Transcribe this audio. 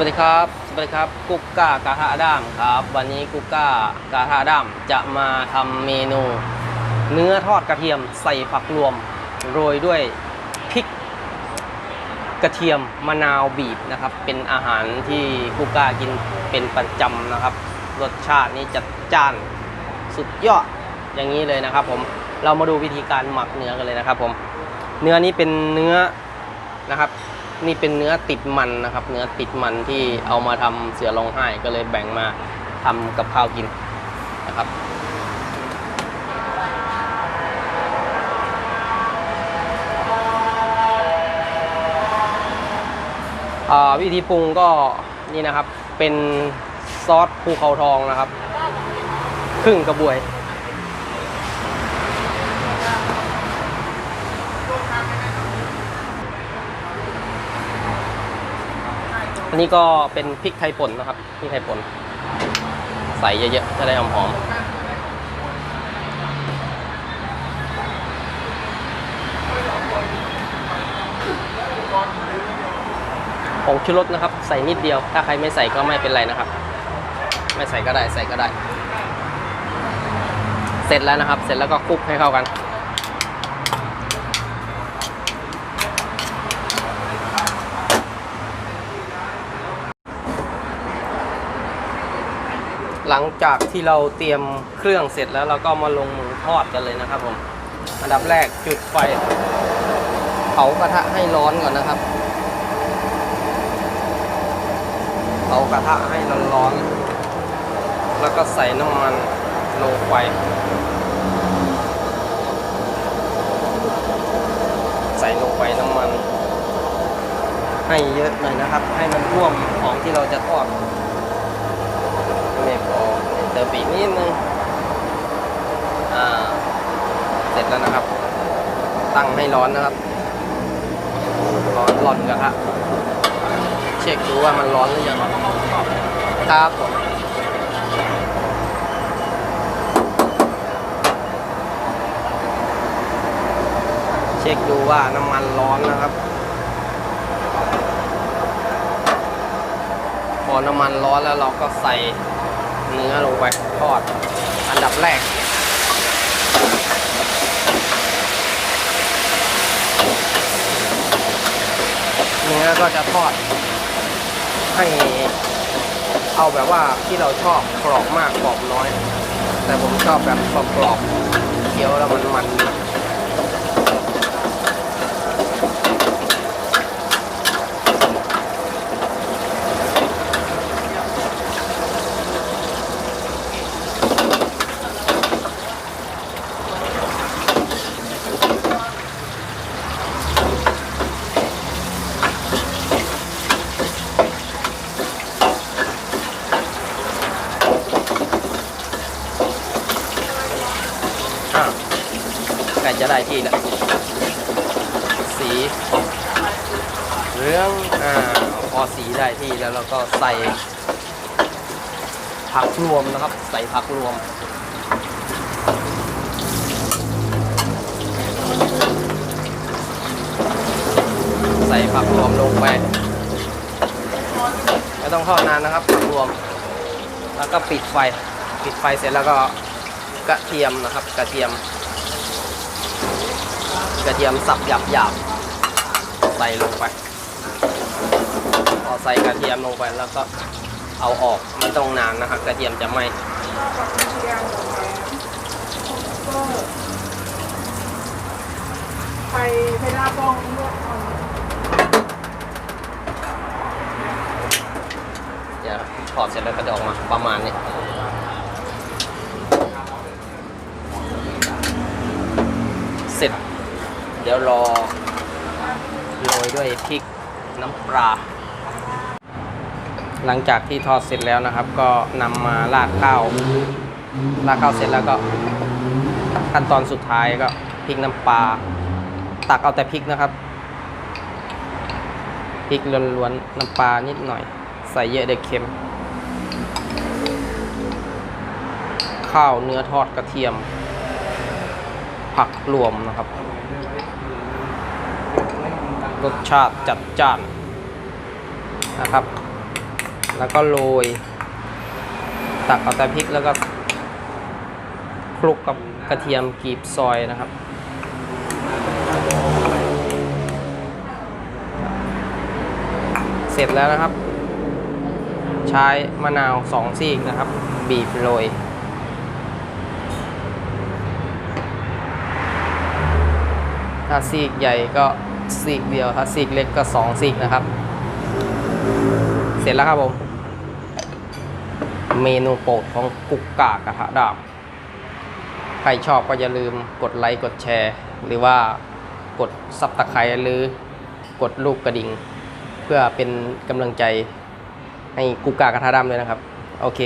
วัสดีครับ สวัสดีครับ กุ๊กก้ากาทาด้ามครับ วันนี้กุ๊กก้ากาทาด้ามจะมาทำเมนู เนื้อทอดกระเทียมใส่ผักรวม โรยด้วยพริก กระเทียมมะนาวบีบนะครับ เป็นอาหารที่กุ๊กก้ากินเป็นประจำนะครับ รสชาตินี้จัดจ้านสุดยอดอย่างนี้เลยนะครับ ผม เรามาดูวิธีการหมักเนื้อกันเลยนะครับ ผม เนื้อนี้เป็นเนื้อนะครับ นี่เป็นเนื้อติดมันนะครับ เนื้อติดมันที่เอามาทำเสือร้องไห้ก็เลยแบ่งมาทำกับข้าวกินนะครับวิธีปรุงก็นี่นะครับเป็นซอสภูเขาทองนะครับ ครึ่งกระบวย อั นนี้ก็เป็นพริกไทยป่นนะครับพริกไทยป่นใส่เยอะๆจะได้หอมๆผงชูรสนะครับ ใส่นิดเดียว ถ้าใครไม่ใส่ก็ไม่เป็นไรนะครับ ไม่ใส่ก็ได้ใส่ก็ได้ เสร็จแล้วนะครับ เสร็จแล้วก็คลุกให้เข้ากัน หลังจากที่เราเตรียมเครื่องเสร็จแล้วเราก็มาลงมือทอดกันเลยนะครับผม อันดับแรกจุดไฟ เผากระทะให้ร้อนก่อนนะครับเผากระทะให้ร้อนๆแล้วก็ใส่น้ำมันลงไป ใส่ลงไปน้ำมัน ให้เยอะหน่อยนะครับ ให้มันท่วมของที่เราจะทอด พอเติมปีกนิดนึงอ่าเสร็จแล้วนะครับ ตั้งให้ร้อนนะครับ ร้อนร้อนกระทะเช็คดูว่ามันร้อนหรือยังครับผมเช็คดูว่าน้ำมันร้อนนะครับ พอน้ำมันร้อนแล้วเราก็ใส่ เนื้อลงไปทอด อันดับแรก เนื้อก็จะทอด ให้เอาแบบว่าที่เราชอบกรอบมากกรอบน้อย แต่ผมชอบแบบกรอบๆเคี้ยวแล้วมันมัน ล้จะได้ที่แล้วสีเหลืองอ่าพอสีได้ที่แล้วเราก็ใส่ผักรวมนะครับ ใส่ผักรวมใส่ผักรวมลงไปไม่ต้องทอดนานนะครับผักรวม แล้วก็ปิดไฟ ปิดไฟเสร็จแล้วก็กระเทียมนะครับ กระเทียม กระเทียมสับหยาบหยาบๆใส่ลงไปพอใส่กระเทียมลงไปแล้วก็เอาออกไม่ต้องนานนะครับกระเทียมจะไหมไปเพดาบองเลือกเอาเดี๋ยวถอดเสร็จแล้วก็จะออกมาประมาณนี้เสร็จ ดี๋ยวรอโรยด้วยพริกน้ำปลา หลังจากที่ทอดเสร็จแล้วนะครับ ก็นำมาราดข้าวราดข้าวเสร็จแล้วก็ ขั้นตอนสุดท้ายก็พริกน้ำปลาตักเอาแต่พริกนะครับพริกล้วนๆน้ำปลานิดหน่อย ใส่เยอะเด็กเค็ม ข้าวเนื้อทอดกระเทียม ผักรวมนะครับ รสชาติจัดจ้านนะครับ แล้วก็โรย ตักเอาแต่พริกแล้วก็คลุกกับกระเทียมกรีบซอยนะครับ เสร็จแล้วนะครับ ใช้มะนาวสองซีกนะครับ บีบโรย ถ้าซีกใหญ่ก็ซีกเดียว ถ้าซีกเล็กก็สองซีกนะครับ เสร็จแล้วครับผม เมนูโปรดของกุกกากระทะดาบ ใครชอบก็อย่าลืมกดไลค์กดแชร์ หรือว่ากดซับตะไคร้หรือกดลูกกระดิ่ง เพื่อเป็นกำลังใจให้กุกกากระทะดำเลยนะครับ โอเค